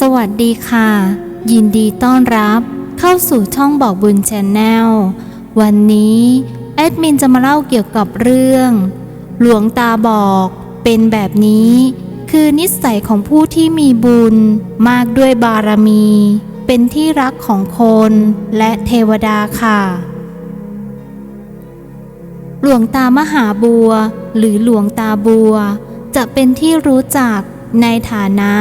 สวัสดีค่ะ ยินดีต้อนรับเข้าสู่ช่องบอกบุญแชนแนลวันนี้แอดมินจะมาเล่าเกี่ยวกับเรื่อง หลวงตาบอกเป็นแบบนี้ คือนิสัยของผู้ที่มีบุญมากด้วยบารมี เป็นที่รักของคนและเทวดาค่ะ หลวงตามหาบัว หรือหลวงตาบัว จะเป็นที่รู้จักในฐานะ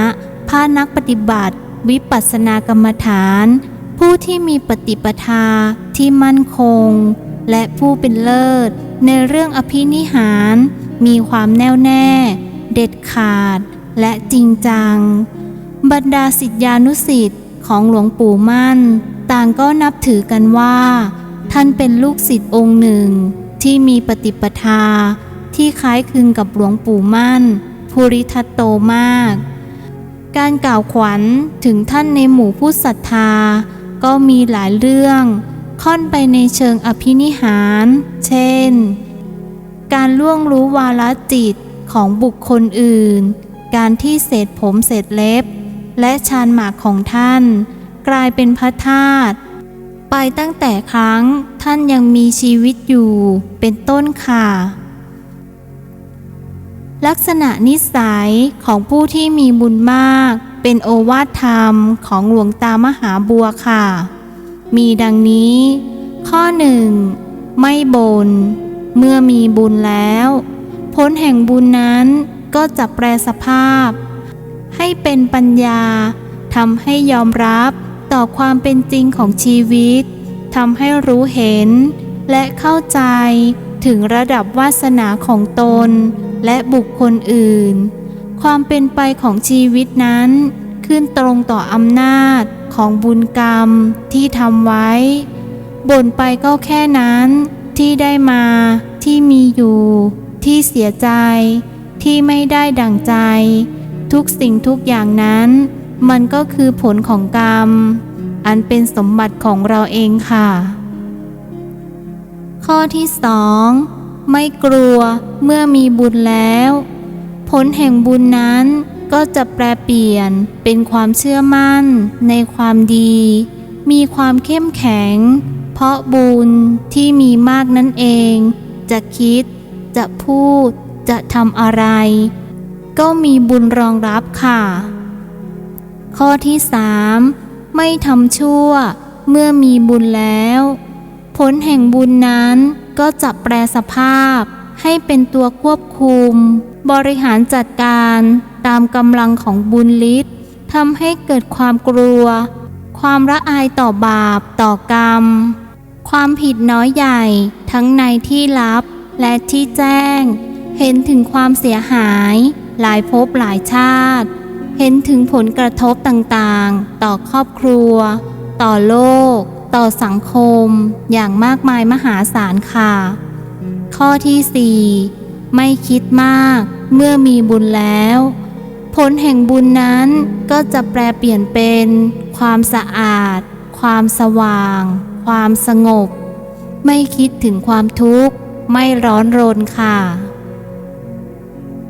พระนักปฏิบัติ วิปัสสนากรรมฐาน ผู้ที่มีปฏิปทาที่มั่นคง และผู้เป็นเลิศ ในเรื่องอภินิหาร มีความแน่วแน่ เด็ดขาด และจริงจัง บรรดาสิทธานุสิทธิ์ของหลวงปู่มั่น ต่างก็นับถือกันว่า ท่านเป็นลูกศิษย์องค์หนึ่ง ที่มีปฏิปทาที่คล้ายคลึงกับหลวงปู่มั่น ภูริทัตโตมาก การกล่าวขวัญถึงท่านในหมู่ผู้ศรัทธา ก็มีหลายเรื่อง ค่อนไปในเชิงอภินิหาร เช่น การล่วงรู้วาลจิตของบุคคลอื่น การที่เศษผมเศษเล็บ และชานหมากของท่าน กลายเป็นพระธาตุไปตั้งแต่ครั้งท่านยังมีชีวิตอยู่เป็นต้นค่ะ ลักษณะนิสัยของผู้ที่มีบุญมาก เป็นโอวาทธรรมของหลวงตามหาบัวค่ะ มีดังนี้ ข้อหนึ่งไม่บนเมื่อมีบุญแล้ว ผลแห่งบุญนั้นก็จะแปลสภาพ ให้เป็นปัญญาทำให้ยอมรับต่อความเป็นจริงของชีวิตทำให้รู้เห็น และเข้าใจถึงระดับวาสนาของตน และบุคคลอื่น ความเป็นไปของชีวิตนั้นขึ้นตรงต่ออำนาจของบุญกรรมที่ทำไว้ บ่นไปก็แค่นั้นที่ได้มาที่มีอยู่ ที่เสียใจ ที่ไม่ได้ดั่งใจ ทุกสิ่งทุกอย่างนั้น มันก็คือผลของกรรม อันเป็นสมบัติของเราเองค่ะ ข้อที่สอง ไม่กลัวเมื่อมีบุญแล้ว ผลแห่งบุญนั้นก็จะแปลเปลี่ยนเป็นความเชื่อมั่นในความดี มีความเข้มแข็ง เพราะบุญที่มีมากนั่นเอง จะคิด จะพูด จะทำอะไร ก็มีบุญรองรับค่ะ ข้อที่สามไม่ทำชั่วเมื่อมีบุญแล้ว ผลแห่งบุญนั้น ก็จะแปลสภาพ ให้เป็นตัวควบคุม บริหารจัดการตามกำลังของบุญฤทธิ์ทำให้เกิดความกลัว ความละอายต่อบาปต่อกรรม ความผิดน้อยใหญ่ทั้งในที่ลับและที่แจ้ง เห็นถึงความเสียหาย หลายภพหลายชาติ เห็นถึงผลกระทบต่างๆ ต่อครอบครัว ต่อโลก ต่อสังคมอย่างมากมายมหาศาลค่ะ ข้อที่ 4 ไม่คิดมากเมื่อมีบุญแล้ว ผลแห่งบุญนั้นก็จะแปลเปลี่ยนเป็น ความสะอาด ความสว่าง ความสงบ ไม่คิดถึงความทุกข์ ไม่ร้อนรนค่ะ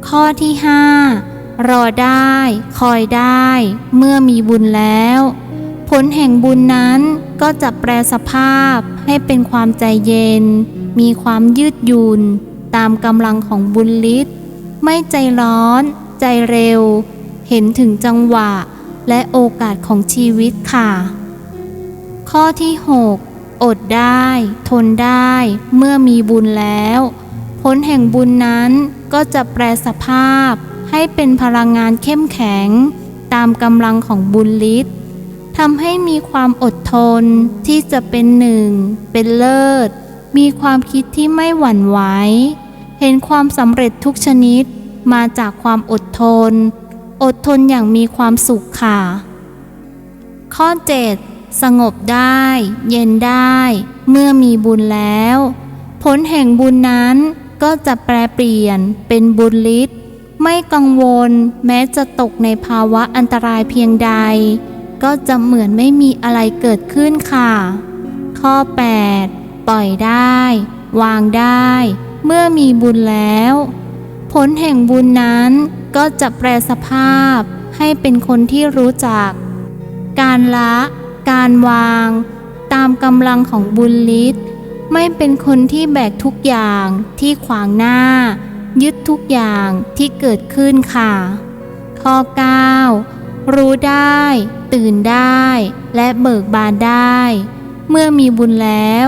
ข้อที่ 5 รอได้ คอยได้ เมื่อมีบุญแล้ว ผลแห่งบุญนั้น ก็จะแปลสภาพให้เป็นความใจเย็น มีความยืดหยุ่นตามกำลังของบุญฤทธิ์ไม่ใจร้อน ใจเร็ว เห็นถึงจังหวะและโอกาสของชีวิตค่ะ ข้อที่ 6 อดได้ ทนได้เมื่อมีบุญแล้ว ผลแห่งบุญนั้นก็จะแปลสภาพให้เป็นพลังงานเข้มแข็ง ตามกำลังของบุญฤทธิ์ ทำให้มีความอดทนที่จะเป็นหนึ่ง เป็นเลิศ มีความคิดที่ไม่หวั่นไหว เห็นความสำเร็จทุกชนิดมาจากความอดทน อดทนอย่างมีความสุขค่ะ ข้อ 7 สงบได้ เย็นได้ เมื่อมีบุญแล้ว ผลแห่งบุญนั้นก็จะแปลเปลี่ยนเป็นบุญฤทธิ์ไม่กังวลแม้จะตกในภาวะอันตรายเพียงใด ก็จะเหมือนไม่มีอะไรเกิดขึ้นค่ะ ข้อ 8 ปล่อยได้ วางได้ เมื่อมีบุญแล้ว ผลแห่งบุญนั้นก็จะแปลสภาพให้เป็นคนที่รู้จัก การละ การวาง ตามกำลังของบุญฤทธิ์ไม่เป็นคนที่แบกทุกอย่างที่ขวางหน้า ยึดทุกอย่างที่เกิดขึ้นค่ะ ข้อ 9 รู้ได้ ตื่นได้ และเบิกบานได้ เมื่อมีบุญแล้ว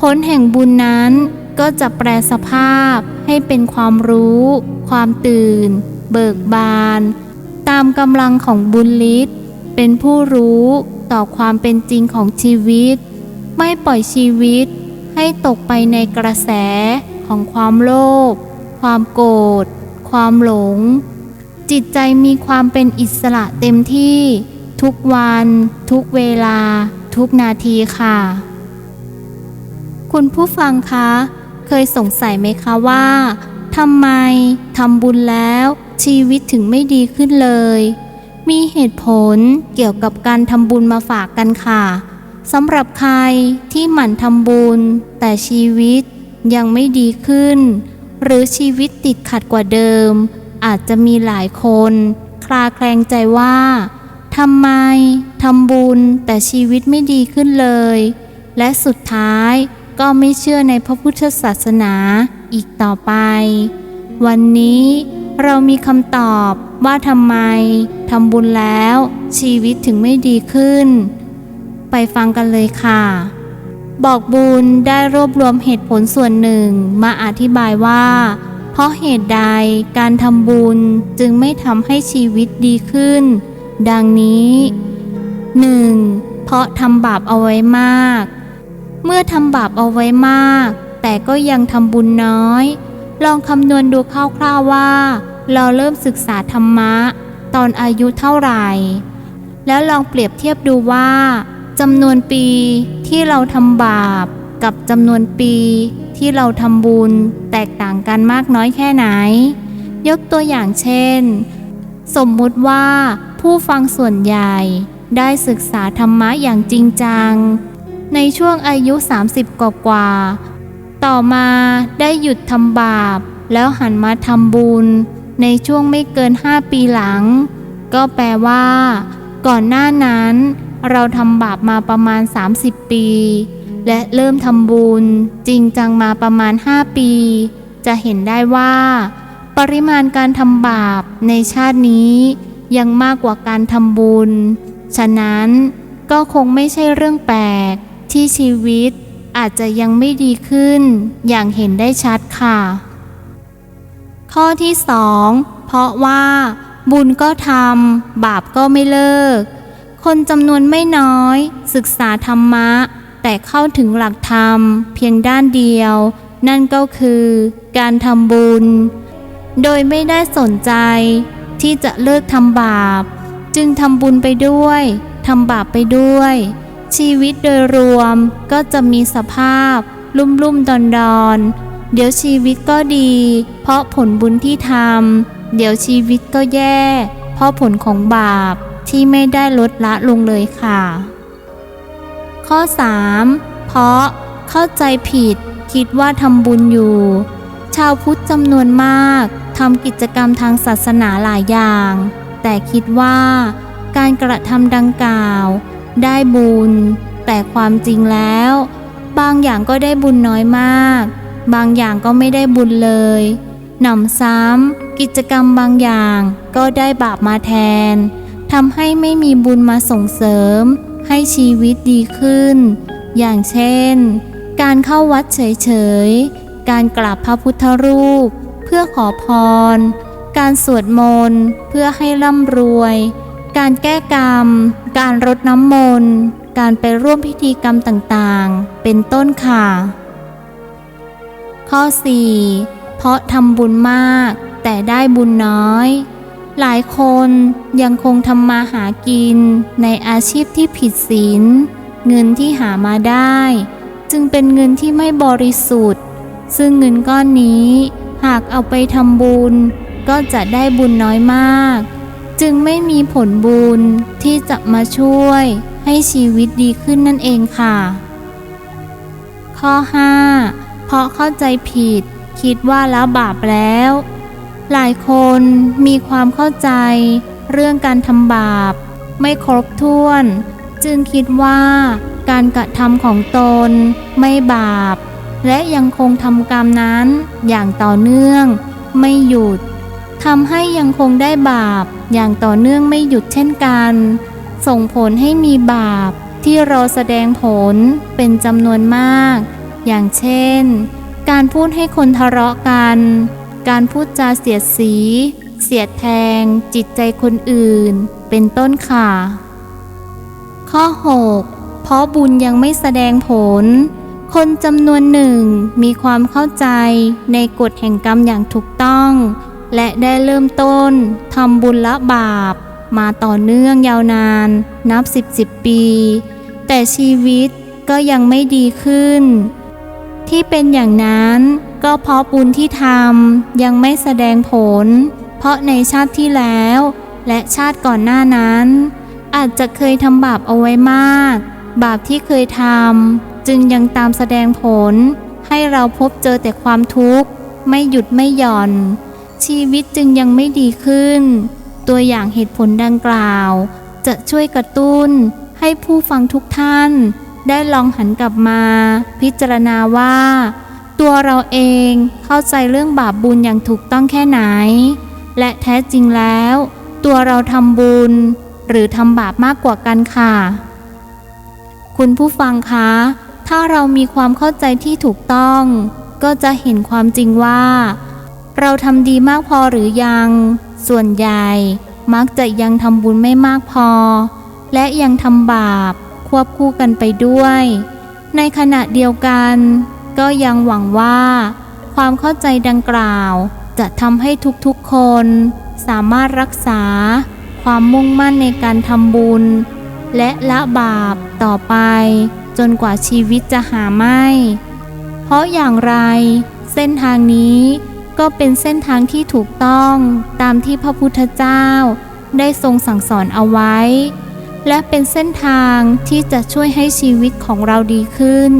ผลแห่งบุญนั้นก็จะแปลสภาพให้เป็นความรู้ ความตื่น เบิกบาน ตามกำลังของบุญฤทธิ์เป็นผู้รู้ต่อความเป็นจริงของชีวิต ไม่ปล่อยชีวิตให้ตกไปในกระแสของความโลภความโกรธความหลง จิตใจมีความเป็นอิสระเต็มที่ ทุกวัน ทุกเวลา ทุกนาทีค่ะ คุณผู้ฟังคะ เคยสงสัยไหมคะว่าทำไมทำบุญแล้วชีวิตถึงไม่ดีขึ้นเลย มีเหตุผลเกี่ยวกับการทำบุญมาฝากกันค่ะสำหรับใครที่หมั่นทำบุญ แต่ชีวิตยังไม่ดีขึ้น หรือชีวิตติดขัดกว่าเดิม อาจจะมีหลายคน คลาแคลงใจว่าทำไมทำบุญแต่ชีวิตไม่ดีขึ้นเลย และสุดท้ายก็ไม่เชื่อในพระพุทธศาสนาอีกต่อไป วันนี้เรามีคำตอบว่าทำไมทำบุญแล้วชีวิตถึงไม่ดีขึ้น ไปฟังกันเลยค่ะ บอกบุญได้รวบรวมเหตุผลส่วนหนึ่งมาอธิบายว่า ราะเหตุใดการทำบุญจึงไม่ทำให้ชีวิตดีขึ้น ดังนี้ 1. เพราะทำบาปเอาไว้มาก เมื่อทำบาปเอาไว้มาก แต่ก็ยังทำบุญน้อย ลองคำนวณดูคร่าวๆว่า เราเริ่มศึกษาธรรมะ ตอนอายุเท่าไหร่ แล้วลองเปรียบเทียบดูว่าจำนวนปีที่เราทำบาปกับจำนวนปี ที่เราทำบุญแตกต่างกันมากน้อยแค่ไหน ยกตัวอย่างเช่น สมมุติว่าผู้ฟังส่วนใหญ่ได้ศึกษาธรรมะอย่างจริงจัง ในช่วงอายุ 30 กว่ากว่าต่อมาได้หยุดทำบาป แล้วหันมาทำบุญ ในช่วงไม่เกิน 5 ปีหลัง ก็แปลว่า ก่อนหน้านั้น เราทำบาปมาประมาณ 30 ปี และเริ่มทำบุญจริงจังมาประมาณ 5 ปี จะเห็นได้ว่า ปริมาณการทำบาปในชาตินี้ยังมากกว่าการทำบุญ ฉะนั้นก็คงไม่ใช่เรื่องแปลกที่ชีวิตอาจจะยังไม่ดีขึ้น อย่างเห็นได้ชัดค่ะ ข้อที่สองเพราะว่าบุญก็ทำบาปก็ไม่เลิก คนจำนวนไม่น้อย ศึกษาธรรมะ แต่เข้าถึงหลักธรรมเพียงด้านเดียว นั่นก็คือการทำบุญ โดยไม่ได้สนใจที่จะเลิกทำบาป จึงทำบุญไปด้วยทำบาปไปด้วย ชีวิตโดยรวมก็จะมีสภาพ ลุ่มลุ่มดอนดอนเดี๋ยวชีวิตก็ดี เพราะผลบุญที่ทำเดี๋ยวชีวิตก็แย่ เพราะผลของบาปที่ไม่ได้ลดละลงเลยค่ะ ข้อ 3. เพราะเข้าใจผิด คิดว่าทำบุญอยู่ ชาวพุทธจำนวนมากทำกิจกรรมทางศาสนาหลายอย่าง แต่คิดว่า การกระทำดังกล่าว ได้บุญ แต่ความจริงแล้ว บางอย่างก็ได้บุญน้อยมาก บางอย่างก็ไม่ได้บุญเลยหนำซ้ำกิจกรรมบางอย่างก็ได้บาปมาแทนทำให้ไม่มีบุญมาส่งเสริม ให้ชีวิตดีขึ้น อย่างเช่น การเข้าวัดเฉยๆ การกราบพระพุทธรูป เพื่อขอพร การสวดมนต์เพื่อให้ร่ำรวย การแก้กรรม การรดน้ำมนต์ การไปร่วมพิธีกรรมต่างๆ เป็นต้นค่ะ ข้อ 4. เพราะทำบุญมากแต่ได้บุญน้อย หลายคนยังคงทำมาหากินในอาชีพที่ผิดศีล เงินที่หามาได้ จึงเป็นเงินที่ไม่บริสุทธิ์ ซึ่งเงินก้อนนี้ หากเอาไปทำบุญ ก็จะได้บุญน้อยมาก จึงไม่มีผลบุญที่จะมาช่วยให้ชีวิตดีขึ้นนั่นเองค่ะ ข้อ 5 เพราะเข้าใจผิด คิดว่าแล้วบาปแล้ว หลายคนมีความเข้าใจเรื่องการทำบาป ไม่ครบถ้วน จึงคิดว่าการกระทำของตนไม่บาป และยังคงทำกรรมนั้นอย่างต่อเนื่อง ไม่หยุดทำให้ยังคงได้บาปอย่างต่อเนื่องไม่หยุดเช่นกัน ส่งผลให้มีบาปที่รอแสดงผลเป็นจำนวนมาก อย่างเช่น การพูดให้คนทะเลาะกัน การพูดจาเสียดสี เสียดแทง จิตใจคนอื่น เป็นต้นค่ะ ข้อ 6 เพราะบุญยังไม่แสดงผล คนจำนวนหนึ่งมีความเข้าใจในกฎแห่งกรรมอย่างถูกต้อง และได้เริ่มต้นทำบุญละบาป มาต่อเนื่องยาวนาน นับสิบสิบปี แต่ชีวิตก็ยังไม่ดีขึ้น ที่เป็นอย่างนั้น ก็เพราะบุญที่ทำยังไม่แสดงผล เพราะในชาติที่แล้ว และชาติก่อนหน้านั้น อาจจะเคยทำบาปเอาไว้มาก บาปที่เคยทำจึงยังตามแสดงผล ให้เราพบเจอแต่ความทุกข์ ไม่หยุดไม่หย่อน ชีวิตจึงยังไม่ดีขึ้น ตัวอย่างเหตุผลดังกล่าว จะช่วยกระตุ้นให้ผู้ฟังทุกท่าน ได้ลองหันกลับมา พิจารณาว่า ตัวเราเองเข้าใจเรื่องบาปบุญอย่างถูกต้องแค่ไหน และแท้จริงแล้ว ตัวเราทำบุญ หรือทำบาปมากกว่ากันค่ะ คุณผู้ฟังคะ ถ้าเรามีความเข้าใจที่ถูกต้อง ก็จะเห็นความจริงว่า เราทำดีมากพอหรือยัง ส่วนใหญ่ มักจะยังทำบุญไม่มากพอ และยังทำบาปควบคู่กันไปด้วย ในขณะเดียวกัน ก็ยังหวังว่า ความเข้าใจดังกล่าว จะทำให้ทุกๆคน สามารถรักษา ความมุ่งมั่นในการทำบุญ และละบาปต่อไป จนกว่าชีวิตจะหาไม่ เพราะอย่างไร เส้นทางนี้ก็เป็นเส้นทางที่ถูกต้องตามที่พระพุทธเจ้าได้ทรงสั่งสอนเอาไว้ และเป็นเส้นทางที่จะช่วยให้ชีวิตของเราดีขึ้น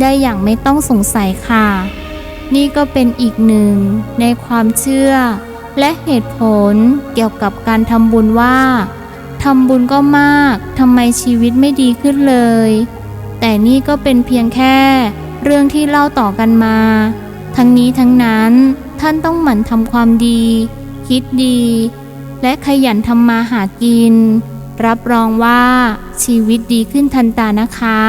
ได้อย่างไม่ต้องสงสัยค่ะ นี่ก็เป็นอีกหนึ่งในความเชื่อ และเหตุผลเกี่ยวกับการทำบุญว่าทำบุญก็มากทำไมชีวิตไม่ดีขึ้นเลย แต่นี่ก็เป็นเพียงแค่เรื่องที่เล่าต่อกันมา ทั้งนี้ทั้งนั้นท่านต้องหมั่นทำความดี คิดดี และขยันทำมาหากิน รับรองว่าชีวิตดีขึ้นทันตานะคะ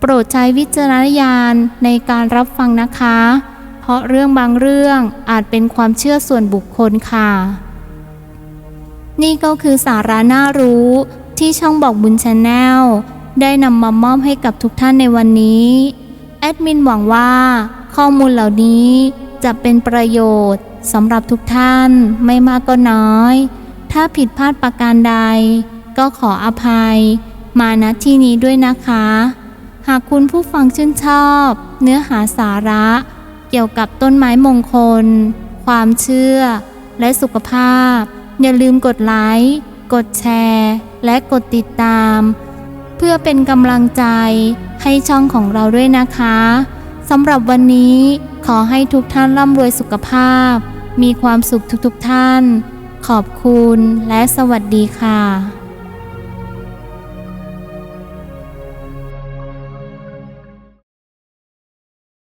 โปรดใช้วิจารณญาณในการรับฟังนะคะ เพราะเรื่องบางเรื่องอาจเป็นความเชื่อส่วนบุคคลค่ะ นี่ก็คือสาระน่ารู้ที่ช่องบอกบุญชาแนลได้นำมามอบให้กับทุกท่านในวันนี้ แอดมินหวังว่าข้อมูลเหล่านี้จะเป็นประโยชน์สำหรับทุกท่านไม่มากก็น้อย ถ้าผิดพลาดประการใด ก็ขออภัย มาณที่นี้ด้วยนะคะ หากคุณผู้ฟังชื่นชอบ เนื้อหาสาระ เกี่ยวกับต้นไม้มงคล ความเชื่อ และสุขภาพ อย่าลืมกดไลค์กดแชร์ และกดติดตาม เพื่อเป็นกำลังใจให้ช่องของเราด้วยนะคะสำหรับวันนี้ขอให้ทุกท่านร่ำรวยสุขภาพ มีความสุขทุกๆทท่าน ขอบคุณและสวัสดีค่ะ